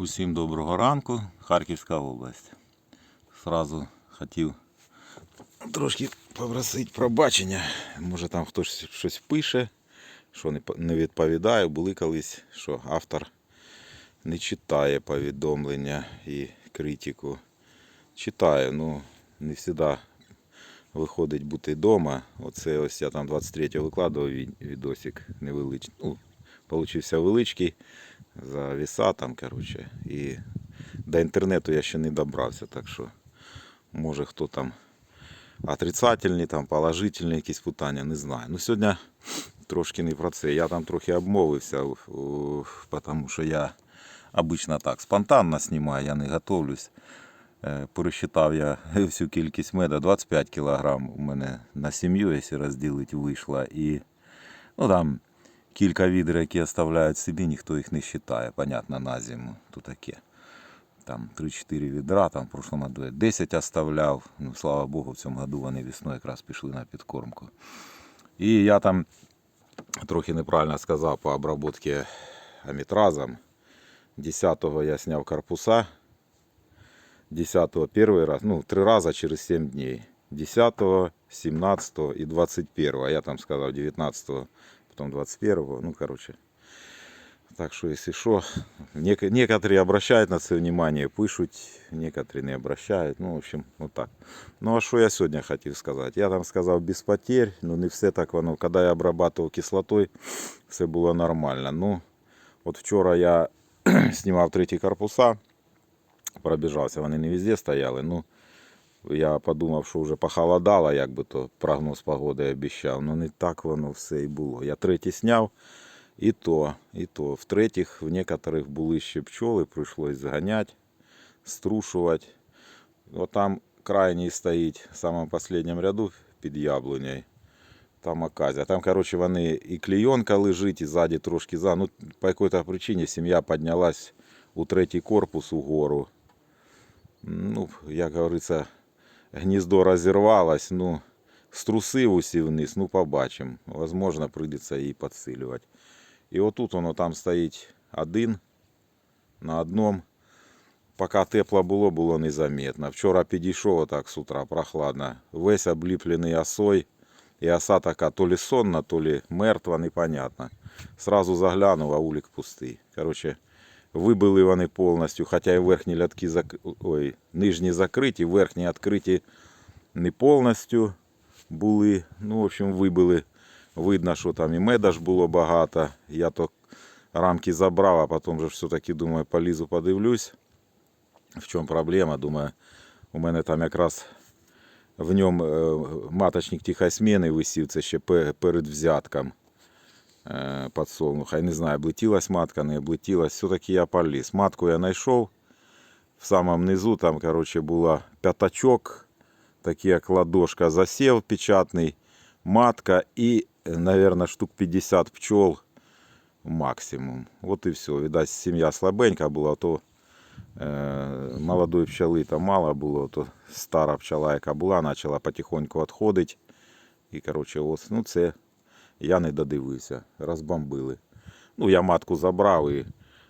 Усім доброго ранку, Харківська область. Сразу хотів трошки попросити пробачення. Може там хтось щось пише, що не по- відповідає. Були колись, що автор не читає повідомлення і критику. Читаю, ну не завжди виходить бути вдома. Оце ось я там 23 го викладував відосик невеличкий. Ну, получився величкий за віса там, коротше. І до інтернету я ще не добрався, так що може хто там отрицательні, там положительні якісь питання, не знаю. Ну сьогодні трошки не про це. Я там трохи обмовився, тому що я обично так спонтанно знімаю, я не готовлюсь. Е, Пересчитав я всю кількість меда, 25 кг у мене на сім'ю, якщо розділити, вийшло. І ну, там кілька відер, які оставляють собі, ніхто їх не вважає, понятно, на зиму. То таке. Там 3-4 відра, там в прошлому году я 10 оставляв. Ну, слава Богу, в цьому году вони весною якраз пішли на підкормку. І я там трохи неправильно сказав по обробці амітразом. 10-го я сняв корпуса. 10-го первый раз, ну, три раза через 7 дней. 10-го, 17-го и 21-го. А я там сказал 19-го, потом 21-го. Ну, короче. Так что, если что, нек- некоторые обращают на це внимание, пишуть, некоторые не обращають. Ну, в общем, вот так. Ну, а що я сьогодні хотів сказати? Я там сказав без потерь, ну не все так воно. Коли я обрабатував кислотою, все було нормально. Ну, от вчора я знімав треті корпуса, пробіжався, вони не везде стояли. Ну, я подумав, що вже похолодало, як би то прогноз погоди обіцяв. Ну не так воно все і було. Я третій сняв, і то, і то. В-третіх, в некоторих були ще пчоли, прийшлось зганяти, струшувати. От там крайній стоїть в самому останньому ряду під яблунею. Там оказія. Там, коротше, вони і клейонка лежить, і ззаді трошки за. Ну, по якій-то причині сім'я піднялась у третій корпус угору. Ну, як говориться, гніздо розірвалось, ну, струсив усі вниз, ну, побачимо. Возможно, прийдеться її підсилювати. І отут воно там стоїть один на одному. Поки тепло було, було незаметно. Вчора підійшов отак з утра, прохладно. Весь обліплений осой. І оса така то лі сонна, то лі мертва, непонятно. Сразу заглянув, а улік пустий. Короче, вибили вони повністю, хоча і верхні лятки зак... Ой, нижні закриті, верхні відкриті не повністю були. Ну, в общем, вибили. Видно, що там і меда ж було багато. Я то рамки забрав, а потім же все-таки думаю, полізу, подивлюсь. В чому проблема? Думаю, у мене там якраз в ньому е, маточник тихосміни висів, це ще перед взятком подсолнуха. Я не знаю, облетілась матка, не облетілась. Все-таки я поліз. Матку я знайшов. В самому низу там, короче, була п'ятачок, такий як ладошка, засів печатний, матка і, наверное, штук 50 пчел максимум. От і все. Видать, сім'я слабенька була, то е, молодої пчели там мало було, то стара пчела, яка була, почала потихоньку відходити. І, коротше, ось, ну це я не додивився, розбомбили. Ну, я матку забрав і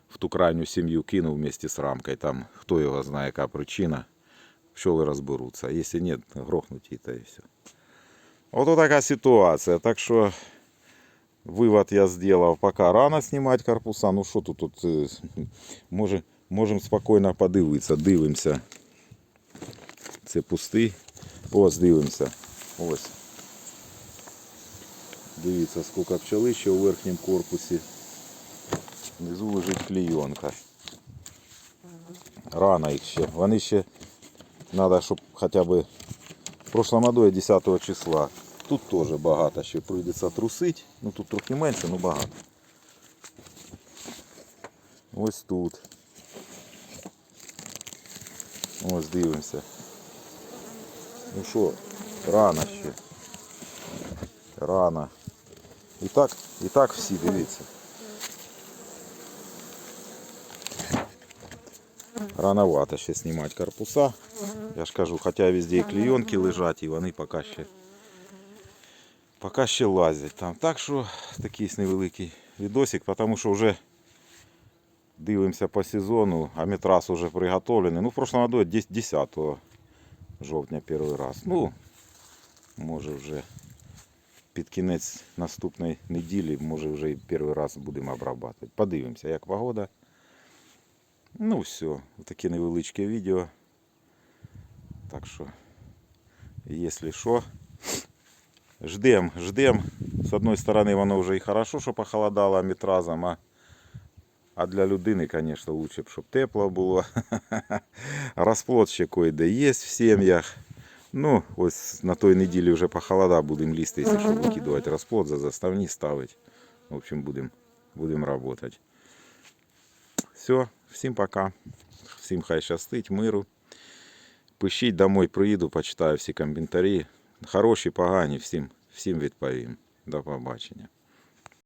в ту крайню сім'ю кинув вместе з рамкою. Там хто його знає, яка причина. Пчоли розберуться. А якщо ні, грохнуть і та і все. Ото така ситуація. Так що вивод я зробив, поки рано знімати корпуса. Ну що тут, тут е, може, можемо спокійно подивитися. Дивимося. Це пустий. Ось дивимося. Ось. Дивіться, скільки пчели ще у верхньому корпусі. Внизу лежить клейонка. Рано їх ще. Вони ще треба, щоб хоча б в прошлом году я 10 числа. Тут теж багато ще прийдеться трусити. Ну тут трохи менше, але багато. Ось тут. Ось дивимося. Ну що, рано ще. Рано. І так, і так всі, дивіться. Рановато ще знімати корпуса. Я ж кажу, хоча везде і клейонки лежать, і вони поки ще, поки ще лазять там. Так що такий невеликий відосик, тому що вже Дивимося по сезону, а метрас уже приготовлений. Ну, в прошлом году 10 10 жовтня перший раз. Ну, може вже Під кінець наступної неділі, може вже і перший раз будемо обрабатувати. Подивимося, як погода. Ну, все, таке невеличке відео. Так що, якщо що, ждем, ждем. З одної сторони, воно вже і хорошо, що похолодало метразом, а, а для людини, звісно, лучше б, щоб тепло було. Розплод ще кое-де є в сім'ях. Ну, ось на той неділі вже похолода, будемо лізти, якщо що, викидувати розплод, за заставні ставити. В общем, будемо будем працювати. Все, всім пока. Всім хай щастить, миру. Пишіть домой, приїду, почитаю всі коментарі. Хороші, погані, всім, всім відповім. До побачення.